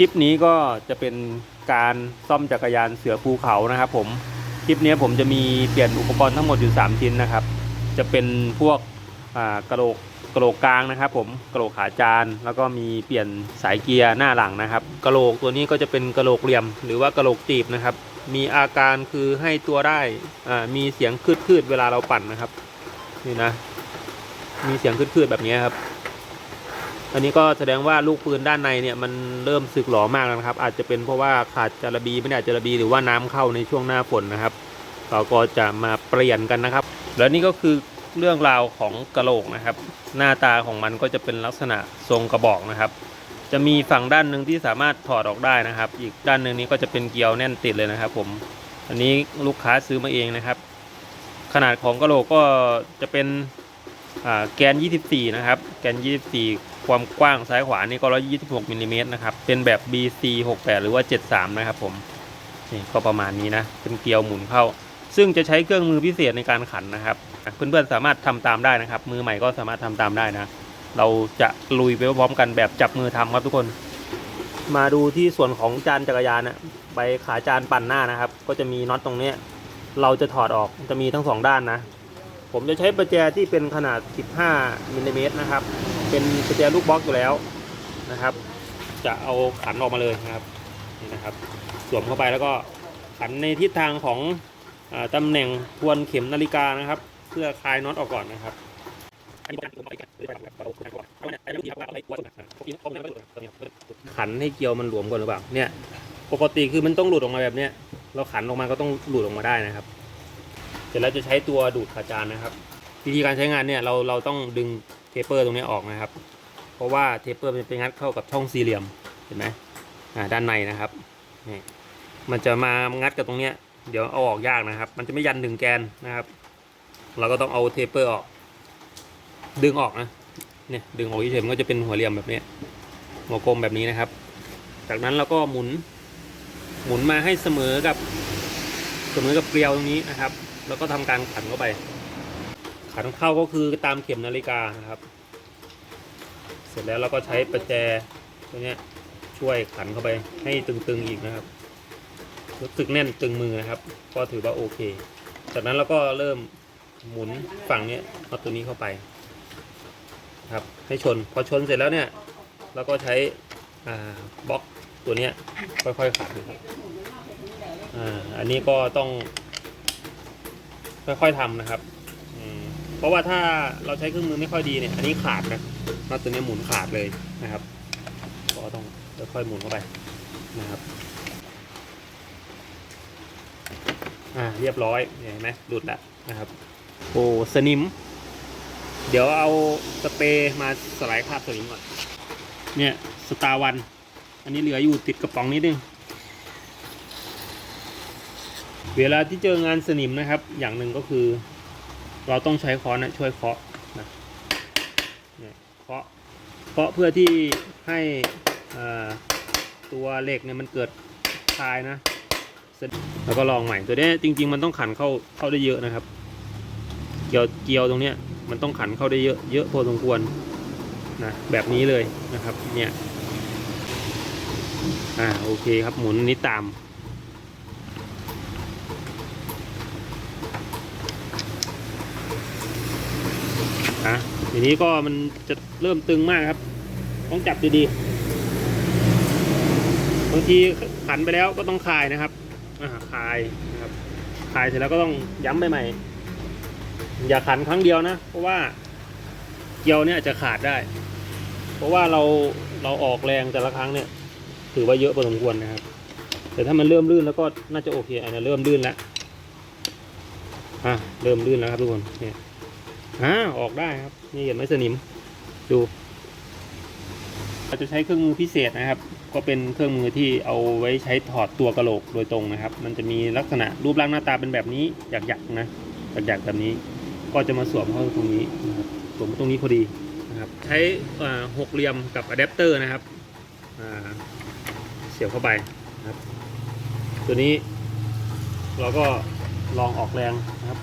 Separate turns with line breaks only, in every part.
คลิปนี้ก็จะเป็นการซ่อมจักรยานเสือภูเขานะครับผม คลิปนี้ผมจะมีเปลี่ยนอุปกรณ์ทั้งหมดอยู่ 3 ชิ้นนะครับ จะเป็นพวกกระโหลกกระโหลกกลางนะครับ ผมกระโหลกขาจานแล้วก็มีเปลี่ยนสายเกียร์หน้าหลังนะครับกระโหลกตัวนี้ก็จะเป็นกระโหลกเหลี่ยม หรือว่ากระโหลกตีบนะครับ มีอาการคือให้ตัวได้มีเสียงคืดๆเวลาเราปั่นนะครับ นี่นะ มีเสียงคืดๆแบบนี้ครับ อันนี้ก็แสดงว่าลูกปืนด้านในเนี่ยมันเริ่มสึกหรอมากแล้วนะครับ อาจจะเป็นเพราะว่าขาดจาระบีไม่ได้จาระบีหรือว่าน้ำเข้าในช่วงหน้าฝนนะครับเราก็จะมาเปลี่ยนกันนะครับ แล้วนี่ก็คือเรื่องราวของกระโหลกนะครับ หน้าตาของมันก็จะเป็นลักษณะทรงกระบอกนะครับ จะมีฝั่งด้านหนึ่งที่สามารถถอดออกได้นะครับ อีกด้านหนึ่งนี้ก็จะเป็นเกลียวแน่นติดเลยนะครับ ผม อันนี้ลูกค้าซื้อมาเองนะครับ ขนาดของกระโหลกก็จะเป็น แกน 24 นะครับ แกน 24 ความกว้างซ้ายขวานี่ก็ 126มิลลิเมตรนะครับ เป็นแบบ BC 68หรือว่า 73 นะครับผมนี่ก็ประมาณนี้นะ เป็นเกลียวหมุนเข้า ซึ่งจะใช้เครื่องมือพิเศษในการขันนะครับ เพื่อนๆสามารถทำตามได้นะครับ มือใหม่ก็สามารถทำตามได้นะ เราจะลุยไปพร้อมกันแบบจับมือทำครับทุกคน มาดูที่ส่วนของจานจักรยานนะใบขาจานปั่นหน้านะครับ ก็จะมีน็อตตรงนี้ เราจะถอดออก จะมีทั้งสองด้านนะ ผมจะใช้ประแจที่เป็นขนาด 15มิลลิเมตรนะครับ เป็นประแจลูกบล็อกอยู่แล้วนะครับ จะเอาขันออกมาเลยนะครับ นี่นะครับ สวมเข้าไปแล้วก็ขันในทิศทางของอตำแหน่งทวนเข็มนาฬิกานะครับ เพื่อคลายน็อตออกก่อนนะครับขันให้เกลียวมันหลวมก่อนหรือเปล่า เนี่ย ปกติคือมันต้องหลุดออกมาแบบเนี้ย เราขันออกมาก็ต้องหลุดออกมาได้นะครับ เสร็จแล้วจะใช้ตัวดูดขาจานนะครับ วิธีการใช้งานเนี่ยเราเราต้องดึงเทปเปอร์ตรงนี้ออกนะครับ เพราะว่าเทปเปอร์มันเป็นงัดเข้ากับช่องสี่เหลี่ยมเห็นไหมอ่าด้านในนะครับนี่มันจะมางัดกับตรงเนี้ยเดี๋ยวเอาออกยากนะครับ มันจะไม่ยันถึงแกนนะครับ เราก็ต้องเอาเทปเปอร์ออก ดึงออกนะเนี่ยดึงออกเฉยมันก็จะเป็นหัวเหลี่ยมแบบนี้หัวกลมแบบนี้นะครับ จากนั้นเราก็หมุน หมุนมาให้เสมอกับ เสมอกับเกลียวตรงนี้นะครับ แล้วก็ทำการขันเข้าไป ขันเข้าก็คือตามเข็มนาฬิกานะครับ เสร็จแล้วเราก็ใช้ประแจตัวนี้ช่วยขันเข้าไปให้ตึงๆอีกนะครับรู้สึกแน่นตึงมือนะครับ ก็ถือว่าโอเค จากนั้นเราก็เริ่มหมุนฝั่งนี้เอาตัวนี้เข้าไปครับให้ชนพอชนเสร็จแล้วเนี่ยเราก็ใช้บล็อกตัวนี้ค่อยๆขันครับอ่าอันนี้ก็ต้อง ค่อยๆทำนะครับเพราะว่าถ้าเราใช้เครื่องมือไม่ค่อยดีเนี่ย อันนี้ขาดนะน็อตตัวนี้หมุนขาดเลยนะครับ ก็ต้องค่อยๆหมุนเข้าไปนะครับอ่าเรียบร้อยเห็นไหมหลุดแล้วนะครับโอ้สนิม เดี๋ยวเอาสเปรย์มาสไลด์คราบสนิมก่อนเนี่ยสตาร์วัน อันนี้เหลืออยู่ติดกระป๋องนิดนึง เวลาที่เจองานสนิมนะครับ อย่างหนึ่งก็คือ เราต้องใช้ค้อนนะช่วยเคาะนะเคาะเคาะเพื่อที่ให้ตัวเหล็กเนี่ยมันเกิดคายนะแล้วก็ลองใหม่ตัวนี้จริง ๆ มันต้องขันเข้าเข้าได้เยอะนะครับ เกี่ยวเกี่ยวตรงเนี้ยมันต้องขันเข้าได้เยอะเยอะพอสมควรนะแบบนี้เลยนะครับเนี่ยอ่าโอเคครับหมุนนี้ตาม อะ ทีนี้ก็มันจะเริ่มตึงมากครับ ต้องจับดีๆบางทีขันไปแล้วก็ต้องคลายนะครับอ่าคลายนะครับคลายเสร็จแล้วก็ต้องย้ำไปใหม่ อย่าขันครั้งเดียวนะ เพราะว่าเกลียวเนี่ยจะขาดได้ เพราะว่าเราเราออกแรงแต่ละครั้งเนี่ย ถือว่าเยอะพอสมควรนะครับ แต่ถ้ามันเริ่มลื่นแล้วก็น่าจะโอเคอันนี้เริ่มลื่นแล้วอะเริ่มลื่นแล้วครับทุกคนเนี่ย อ่าออกได้ครับ นี่เห็นไหมสนิม ดูเราจะใช้เครื่องมือพิเศษนะครับ ก็เป็นเครื่องมือที่เอาไว้ใช้ถอดตัวกระโหลกโดยตรงนะครับ มันจะมีลักษณะรูปร่างหน้าตาเป็นแบบนี้หยักๆนะหยักๆแบบนี้ ก็จะมาสวมเข้าตรงนี้นะครับสวมตรงนี้พอดีนะครับ ใช้หกเหลี่ยมกับอะแดปเตอร์นะครับเสียบเข้าไปนะครับ ตัวนี้เราก็ลองออกแรงนะครับ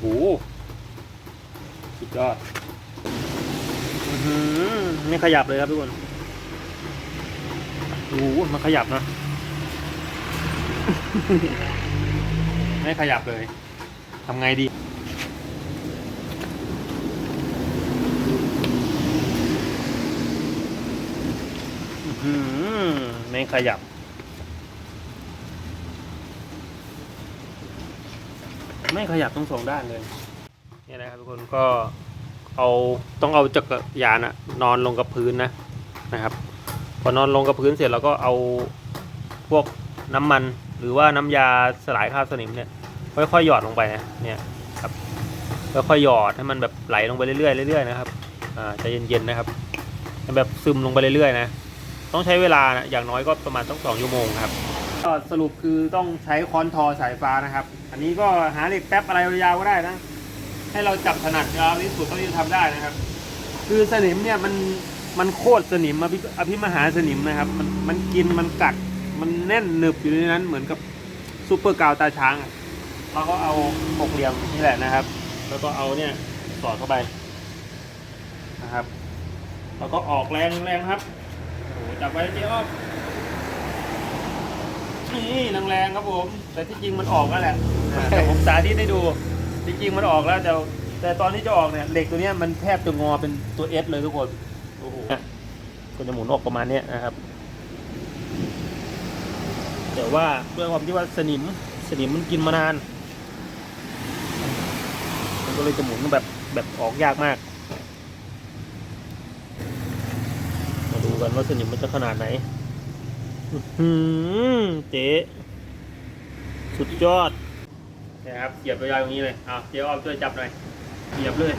โอ้โหสุดยอดอื้อหือไม่ขยับเลยครับทุกคนโอ้โหมันขยับนะ ไม่ขยับเลยทำไงดีอื้อหือไม่ขยับ ไม่ขยับทั้งสองด้านเลยเนี่ยนะครับทุกคนก็เอาต้องเอาจักรยานอะนอนลงกับพื้นนะนะครับ พอนอนลงกับพื้นเสร็จเราก็เอาพวกน้ำมัน หรือว่าน้ำยาสลายคราบสนิมเนี่ยค่อยๆหยอดลงไปนะเนี่ยครับค่อยๆหยอดให้มันแบบไหลลงไปเรื่อยๆเรื่อยๆนะครับอ่าใจเย็นๆนะครับแบบซึมลงไปเรื่อยๆนะต้องใช้เวลานะอย่างน้อยก็ประมาณต้องสองชั่วโมงครับ ก็สรุปคือต้องใช้ค้อนทอสายฟ้านะครับ อันนี้ก็หาเหล็กแป๊บอะไรยาวๆก็ได้นะ ให้เราจับถนัดยาวที่สุดเท่าที่จะทำได้นะครับ คือสนิมเนี่ยมันมันโคตรสนิมอภิอภิมหาสนิมนะครับ มันมันกินมันกัดมันแน่นหนึบอยู่ในนั้นเหมือนกับซูเปอร์กาวตาช้างเราก็เอาหกเหลี่ยมนี่แหละนะครับ แล้วก็เอาเนี่ยสอดเข้าไปนะครับ แล้วก็ออกแรงแรงครับโอ้จับไว้เจ๊อ้อม นี่แรงๆครับผม แต่ที่จริงมันออกแล้วแหละแต่ผมสาธิตให้ดูที่จริงมันออกแล้วแต่แต่ตอนที่จะออกเนี่ยเหล็กตัวนี้มันแทบจะงอเป็นตัวเอสเลยทุกคนโอ้โหก็จะหมุนออกประมาณเนี้ยนะครับ แต่ว่าด้วยความที่ว่าสนิมสนิมมันกินมานาน มันก็เลยจะหมุนแบบแบบออกยากมาก มาดูกันว่าสนิมมันจะขนาดไหน หือเจ๊สุดยอดนะครับเหยียบยาวๆอย่างนี้เลยเอาเจ๊อ้อมช่วยจับหน่อยเหยียบเลย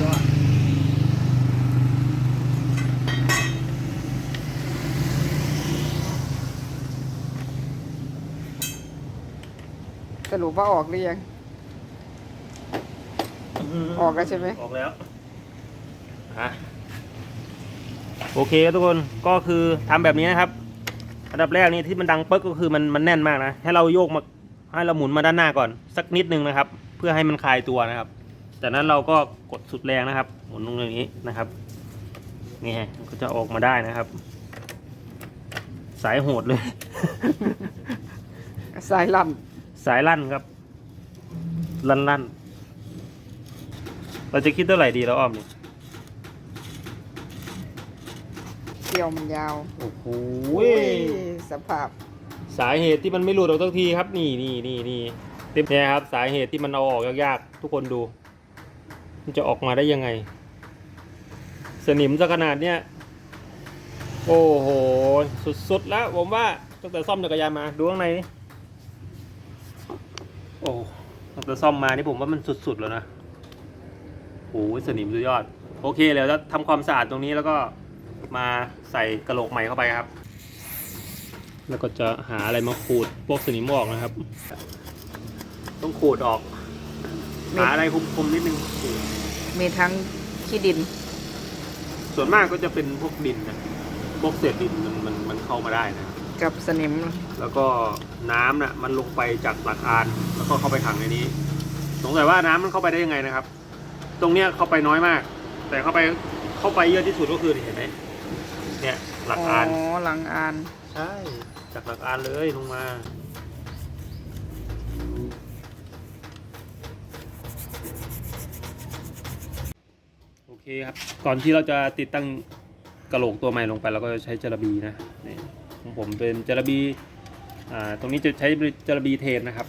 ยอด
สรุปว่าออกหรือยัง ออกแล้วใช่ไหม
ออกแล้วฮะ โอเคครับทุกคนก็คือทำแบบนี้นะครับ อันดับแรกนี่ที่มันดังปึ๊กก็คือมันมันแน่นมากนะ ให้เราโยกมาให้เราหมุนมาด้านหน้าก่อน สักนิดนึงนะครับ เพื่อให้มันคลายตัวนะครับ จากนั้นเราก็กดสุดแรงนะครับ หมุนลงอย่างนี้นะครับนี่ฮะมันก็จะออกมาได้นะครับ สายโหดเลย
สายลั่น
สายลั่นครับ ลั่นลั่นเราจะคิดเท่าไหร่ดีแล้วอ้อมเนี่ย
เกี่ยวมันยาว
โอ้โห
สภาพ
สาเหตุที่มันไม่หลุดออกทักทีครับ นี่นี่นี่นี่เต็มเนี่ยครับ สาเหตุที่มันเอาออกยากๆ ทุกคนดู มันจะออกมาได้ยังไง สนิมซะขนาดเนี้ยโอ้โห สุดๆแล้ว ผมว่าตั้งแต่ซ่อมจักรยานมาดูข้างในนี่โอ้ตั้งแต่ซ่อมมานี่ผมว่ามันสุดๆแล้วนะโอ้ยสนิมสุดยอด โอเคเดี๋ยวจะทำความสะอาดตรงนี้แล้วก็ มาใส่กระโหลกใหม่เข้าไปครับ แล้วก็จะหาอะไรมาขูดพวกสนิมออกนะครับ ต้องขูดออก หาอะไรคมๆนิดนึงขูด
มีทั้งขี้ดิน
ส่วนมากก็จะเป็นพวกดินนะพวกเศษดินมันมันมันเข้ามาได้นะ
กับสนิม
แล้วก็น้ำน่ะมันลงไปจากหลักอานแล้วก็เข้าไปขังในนี้ สงสัยว่าน้ำมันเข้าไปได้ยังไงนะครับ ตรงเนี้ยเข้าไปน้อยมาก แต่เข้าไปเข้าไปเยอะที่สุดก็คือนี่เห็นไหม เนี่ยหลัก
อ๋อ
อาน
หลังอาน
ใช่ จากหลักอานเลยลงมา โอเคครับ ก่อนที่เราจะติดตั้งกระโหลกตัวใหม่ลงไปเราก็จะใช้จระบีนะนี่ของผมเป็นจระบีอ่าตรงนี้จะใช้จระบีเทนนะครับ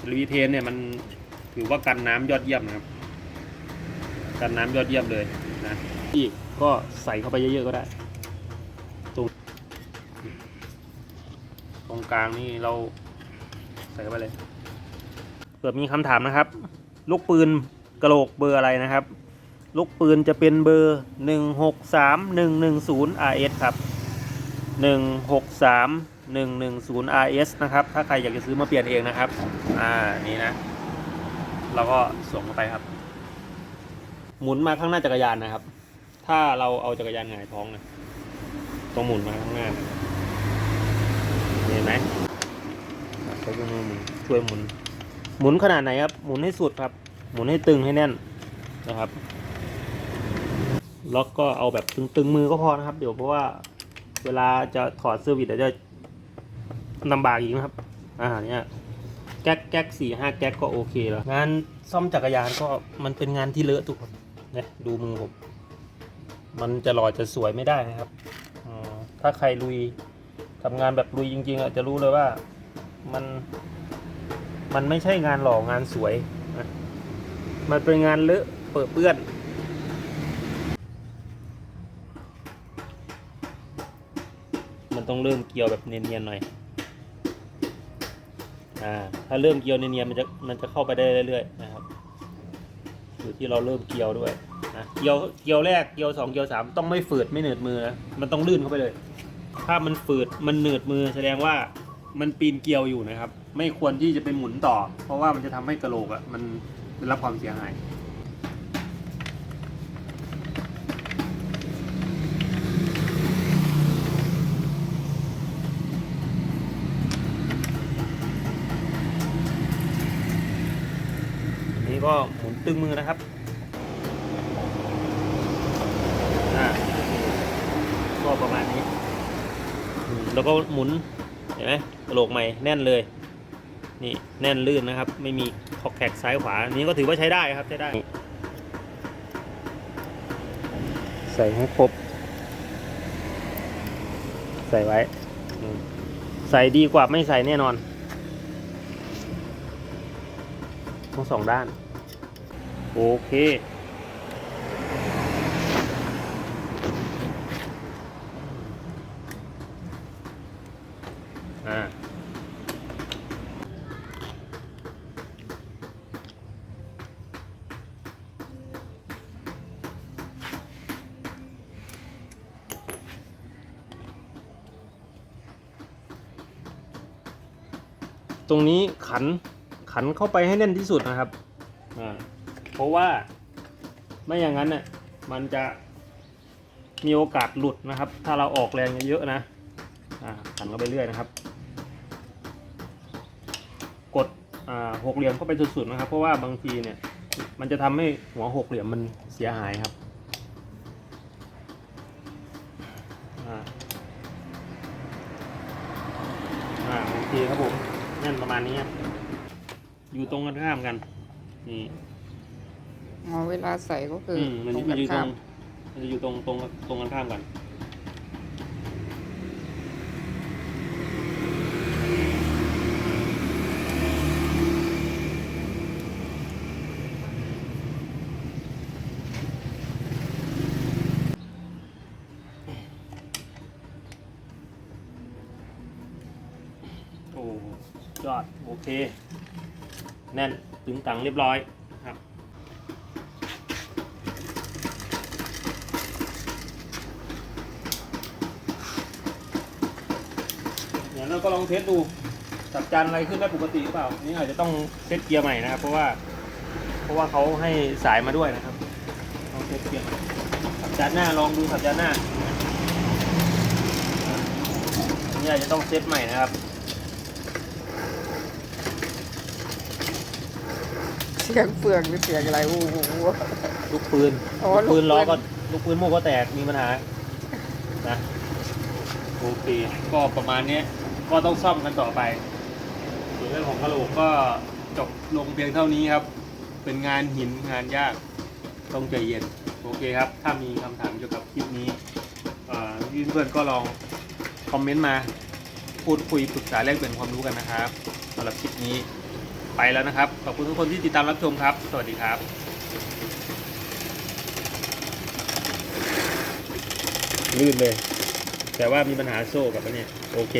จระบีเทนเนี่ยมันถือว่ากันน้ำยอดเยี่ยมนะครับ กันน้ำยอดเยี่ยมเลยนะอีกก็ใส่เข้าไปเยอะๆก็ได้ ตรง ต รงกลางนี่เราใส่เข้าไปเลยเกิดมีคำถามนะครับ ลูกปืนกระโหลกเบอร์อะไรนะครับ ลูกปืนจะเป็นเบอร์หนึ่งหกสามหนึ่งหนึ่งศูนย์ RS ครับหนึ่งหกสามหนึ่งหนึ่งศูนย์ RS นะครับ ถ้าใครอยากจะซื้อมาเปลี่ยนเองนะครับ อ่า นี่นะ เราก็ส่งเข้าไปครับ หมุนมาข้างหน้าจักรยานนะครับ ถ้าเราเอาจักรยานหงายท้องนะต้องหมุนมาข้างหน้านะครับ ห็นไหมใช้มือหมุนช่วยหมุน หมุนขนาดไหนครับ หมุนให้สุดครับ หมุนให้ตึงให้แน่นนะครับ ล็อกก็เอาแบบตึงๆมือก็พอนะครับ เดี๋ยวเพราะว่าเวลาจะถอดเซอร์วิสเดี๋ยวจะลำบากอีกนะครับ อ่าเนี่ยแก๊กแก๊กสี่ห้าแก๊กก็โอเคแล้ว งานซ่อมจักรยานก็มันเป็นงานที่เลอะทุกคนนี่ยดูมือผม มันจะหล่อจะสวยไม่ได้นะครับอืมถ้าใครลุย ทำงานแบบลุยจริงๆอะจะรู้เลยว่ามันมันไม่ใช่งานหล่องานสวยนะมันเป็นงานเลอะเปื้อนเปื้อนมันต้องเริ่มเกี่ยวแบบเนียนๆหน่อย อ่า ถ้าเริ่มเกี่ยวเนียนๆมันจะมันจะเข้าไปได้เรื่อยๆนะครับ อยู่ที่เราเริ่มเกี่ยวด้วยนะเกี่ยวเกี่ยวแรกเกี่ยวสองเกี่ยวสามต้องไม่ฝืดไม่เหนืดมือนะ มันต้องลื่นเข้าไปเลย ถ้ามันฝืดมันเหนืดมือแสดงว่ามันปีนเกลียวอยู่นะครับ ไม่ควรที่จะไปหมุนต่อ เพราะว่ามันจะทำให้กระโหลกอะ่ะมันได้รับความเสียหายนนี้ก็หมุนตึงมือนะครับอ่าก็ประมาณนี้อืม แล้วก็หมุนเห็นไหมกระโหลกใหม่แน่นเลยนี่แน่นลื่นนะครับ ไม่มีคอกแขกซ้ายขวานี้ก็ถือว่าใช้ได้ครับใช้ได้ ใส่ให้ครบ ใส่ไว้ ใส่ดีกว่าไม่ใส่แน่นอนทั้งสองด้าน โอเค อ่า ตรงนี้ขันขันเข้าไปให้แน่นที่สุดนะครับอ่าเพราะว่าไม่อย่างนั้นเนี่ยมันจะมีโอกาสหลุดนะครับ ถ้าเราออกแรงเยอะๆนะอ่าขันเข้าไปเรื่อยนะครับ กดอ่าหกเหลี่ยมเข้าไปสุดๆนะครับ เพราะว่าบางทีเนี่ยมันจะทำให้หัวหกเหลี่ยมมันเสียหายครับอ่าอ่าโอเคครับผม น่นประมาณนี้ครับ อยู่ตรงกันข้ามกัน นี่
อ๋อเวลาใส่ก็คือ
อืมมัน
ตรง
มั
กันน
อยู่ตร
ข้างม
มันจะอยู่ตรงตรงตรงกันข้ามกัน โอ้ ยอด โอเค แน่น ถึงตังเรียบร้อยครับเดี๋ยวเราก็ลองเทสดูสับจานอะไรขึ้นได้ปกติหรือเปล่า นี่อาจจะต้องเซตเกียร์ใหม่นะครับ เพราะว่า เพราะว่าเขาให้สายมาด้วยนะครับต้องเซตเกียร์ใหม่สับจานหน้าลองดูสับจานหน้านนี่อาจจะต้องเซตใหม่นะครับ
เสียงเฟืองหรือเสียงอะไรโอ้โห
ลูกปืน
อ๋อ
ลูกปืน
ลูกปืน
ล้อก็ลูกปืนโม่ก็แตกมีปัญหานะโอเคก็ประมาณเนี้ยก็ต้องซ่อมกันต่อไปส่วนเรื่องของกระโหลกก็จบลงเพียงเท่านี้ครับ เป็นงานหินงานยากต้องใจเย็นโอเคครับ ถ้ามีคำถามเกี่ยวกับคลิปนี้เอ่อพี่เพื่อนก็ลองคอมเมนต์มา พูดคุยปรึกษาแลกเปลี่ยนความรู้กันนะครับสำหรับคลิปนี้ ไปแล้วนะครับ ขอบคุณทุกคนที่ติดตามรับชมครับ สวัสดีครับลื่นเลย แต่ว่ามีปัญหาโซ่กับอันเนี้ยโอเค